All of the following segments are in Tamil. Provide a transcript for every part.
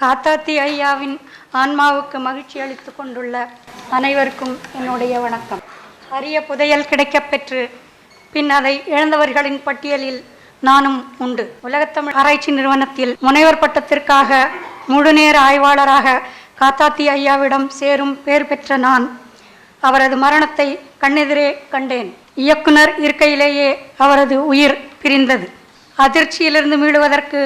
காத்தாத்தி ஐயாவின் ஆன்மாவுக்கு மகிழ்ச்சி அளித்து கொண்டுள்ள அனைவருக்கும் என்னுடைய வணக்கம். அரிய புதையல் கிடைக்கப்பெற்று பின் அதை இழந்தவர்களின் பட்டியலில் நானும் உண்டு. உலகத்தமிழ் ஆராய்ச்சி நிறுவனத்தில் முனைவர் பட்டத்திற்காக முழுநேர ஆய்வாளராக காத்தாத்தி ஐயாவிடம் சேரும் பேர் பெற்ற நான் அவரது மரணத்தை கண்ணெதிரே கண்டேன். இயக்குனர் இருக்கையிலேயே அவரது உயிர் பிரிந்தது. அதிர்ச்சியிலிருந்து மீளுவதற்கு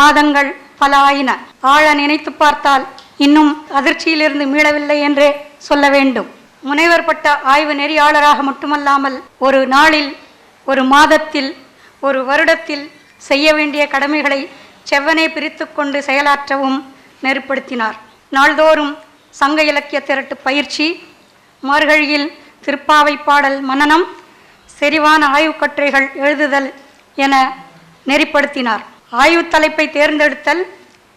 மாதங்கள் பல ஆயின ஆழ நினைத்து பார்த்தால் இன்னும் அதிர்ச்சியிலிருந்து மீளவில்லை என்றே சொல்ல வேண்டும். முனைவர் பட்ட ஆய்வு நெறியாளராக மட்டுமல்லாமல் ஒரு நாளில் ஒரு மாதத்தில் ஒரு வருடத்தில் செய்ய வேண்டிய கடமைகளை செவ்வனே பிரித்து கொண்டு செயலாற்றவும் நெருப்படுத்தினார் நாள்தோறும் சங்க இலக்கிய திரட்டு பயிற்சி மார்கழியில் திருப்பாவை பாடல் மன்னனம் செறிவான ஆய்வுக்கட்டுரைகள் எழுதுதல் என நெறிப்படுத்தினார். ஆய்வுத் தலைப்பை தேர்ந்தெடுத்தல்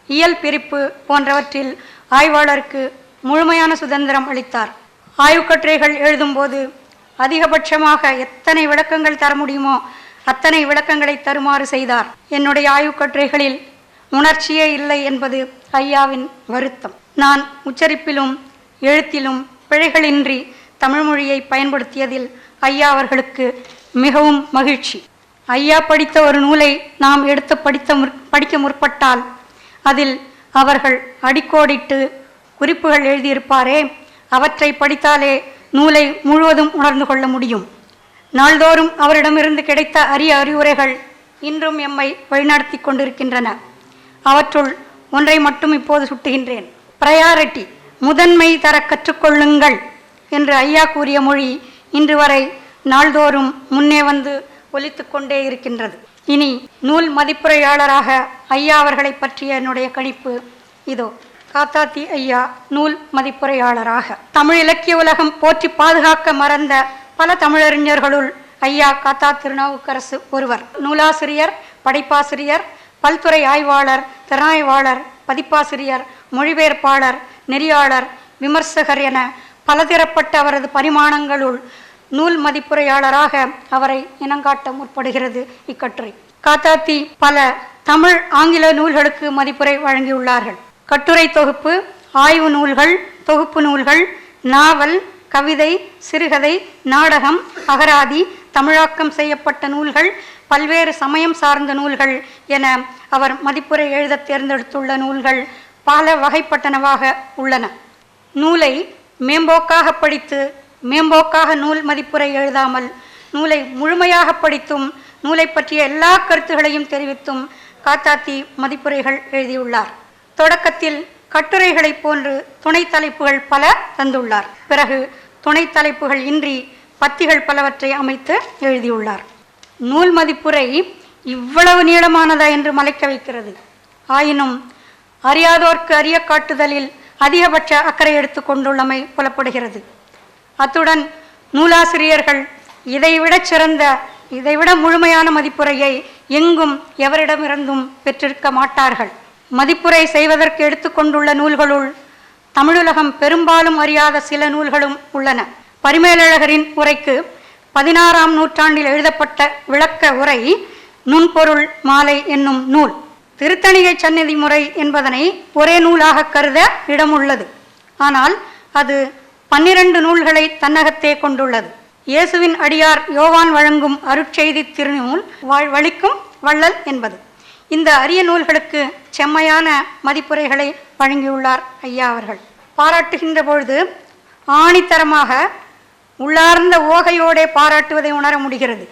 இயல் பிரிப்பு போன்றவற்றில் ஆய்வாளருக்கு முழுமையான சுதந்திரம் அளித்தார். ஆய்வுக்கட்டுரைகள் எழுதும்போது அதிகபட்சமாக எத்தனை விளக்கங்கள் தர முடியுமோ அத்தனை விளக்கங்களை தருமாறு செய்தார். என்னுடைய ஆய்வுக்கட்டுரைகளில் உணர்ச்சியே இல்லை என்பது ஐயாவின் வருத்தம். நான் உச்சரிப்பிலும் எழுத்திலும் பிழைகளின்றி தமிழ்மொழியை பயன்படுத்தியதில் ஐயா அவர்களுக்கு மிகவும் மகிழ்ச்சி. ஐயா படித்த ஒரு நூலை நாம் எடுத்து படித்த முற் படிக்க முற்பட்டால் அதில் அவர்கள் அடிக்கோடிட்டு குறிப்புகள் எழுதியிருப்பாரே. அவற்றை படித்தாலே நூலை முழுவதும் உணர்ந்து கொள்ள முடியும். நாள்தோறும் அவரிடமிருந்து கிடைத்த அரிய அறிவுரைகள் இன்றும் எம்மை வழிநடத்தி கொண்டிருக்கின்றன. அவற்றுள் ஒன்றை மட்டும் இப்போது சுட்டுகின்றேன். ப்ரையாரிட்டி முதன்மை தர கற்றுக்கொள்ளுங்கள் என்று ஐயா கூறிய மொழி இன்று வரை நாள்தோறும் முன்னே வந்து ஒலித்து கொண்டே இருக்கின்றது. இனி நூல் மதிப்புரையாளராக ஐயா அவர்களை பற்றிய என்னுடைய கணிப்பு இதோ. காத்தாத்தி ஐயா நூல் மதிப்புரையாளராக. தமிழ் இலக்கிய உலகம் போற்றி பாதுகாக்க மறந்த பல தமிழறிஞர்களுள் ஐயா காத்தா திருநாவுக்கரசு ஒருவர். நூலாசிரியர் படைப்பாசிரியர் பல்துறை ஆய்வாளர் திறனாய்வாளர் பதிப்பாசிரியர் மொழிபெயர்ப்பாளர் நெறியாளர் விமர்சகர் என பலதரப்பட்ட அவரது பரிமாணங்களுள் நூல் மதிப்புரையாளராக அவரை இனங்காட்ட முற்படுகிறது இக்கட்டுரை. காத்தாத்தி பல தமிழ் ஆங்கில நூல்களுக்கு மதிப்புரை வழங்கியுள்ளார்கள். கட்டுரை தொகுப்பு ஆய்வு நூல்கள் தொகுப்பு நூல்கள் நாவல் கவிதை சிறுகதை நாடகம் அகராதி தமிழாக்கம் செய்யப்பட்ட நூல்கள் பல்வேறு சமயம் சார்ந்த நூல்கள் என அவர் மதிப்புரை எழுத தேர்ந்தெடுத்துள்ள நூல்கள் பல வகைப்பட்டனவாக உள்ளன. நூலை மேம்போக்காக படித்து மேம்போக்காக நூல் மதிப்புரை எழுதாமல் நூலை முழுமையாக படித்தும் நூலை பற்றிய எல்லா கருத்துகளையும் தெரிவித்தும் காத்தாத்தி மதிப்புரைகள் எழுதியுள்ளார். தொடக்கத்தில் கட்டுரைகளைப் போன்று துணை தலைப்புகள் பல தந்துள்ளார். பிறகு துணை தலைப்புகள் இன்றி பத்திகள் பலவற்றை அமைத்து எழுதியுள்ளார். நூல் மதிப்புரை இவ்வளவு நீளமானதா என்று மலைக்க வைக்கிறது. ஆயினும் அறியாதோர்க்கு அறிய காட்டுதலில் அதிகபட்ச அக்கறை எடுத்து கொண்டுள்ளமை புலப்படுகிறது. அத்துடன் நூலாசிரியர்கள் இதைவிடச் சிறந்த இதைவிட முழுமையான மதிப்புரையை எங்கும் எவரிடமிருந்தும் பெற்றிருக்க மாட்டார்கள். மதிப்புரை செய்வதற்கு எடுத்துக்கொண்டுள்ள நூல்களுள் தமிழுலகம் பெரும்பாலும் அறியாத சில நூல்களும் உள்ளன. பரிமேலழகரின் உரைக்கு பதினாறாம் நூற்றாண்டில் எழுதப்பட்ட விளக்க உரை நுண்பொருள் மாலை என்னும் நூல். திருத்தணிகை சந்நிதி முறை என்பதனை ஒரே நூலாக கருத இடமுள்ளது. ஆனால் அது பன்னிரண்டு நூல்களை தன்னகத்தே கொண்டுள்ளது. இயேசுவின் அடியார் யோவான் வழங்கும் அருட்செய்தி திருநூல் வழிக்கும் வள்ளல் என்பது. இந்த அரிய நூல்களுக்கு செம்மையான மதிப்புரைகளை வழங்கியுள்ளார் ஐயா அவர்கள். பாராட்டுகின்ற பொழுது ஆணித்தரமாக உள்ளார்ந்த ஓகையோடே பாராட்டுவதை உணர முடிகிறது.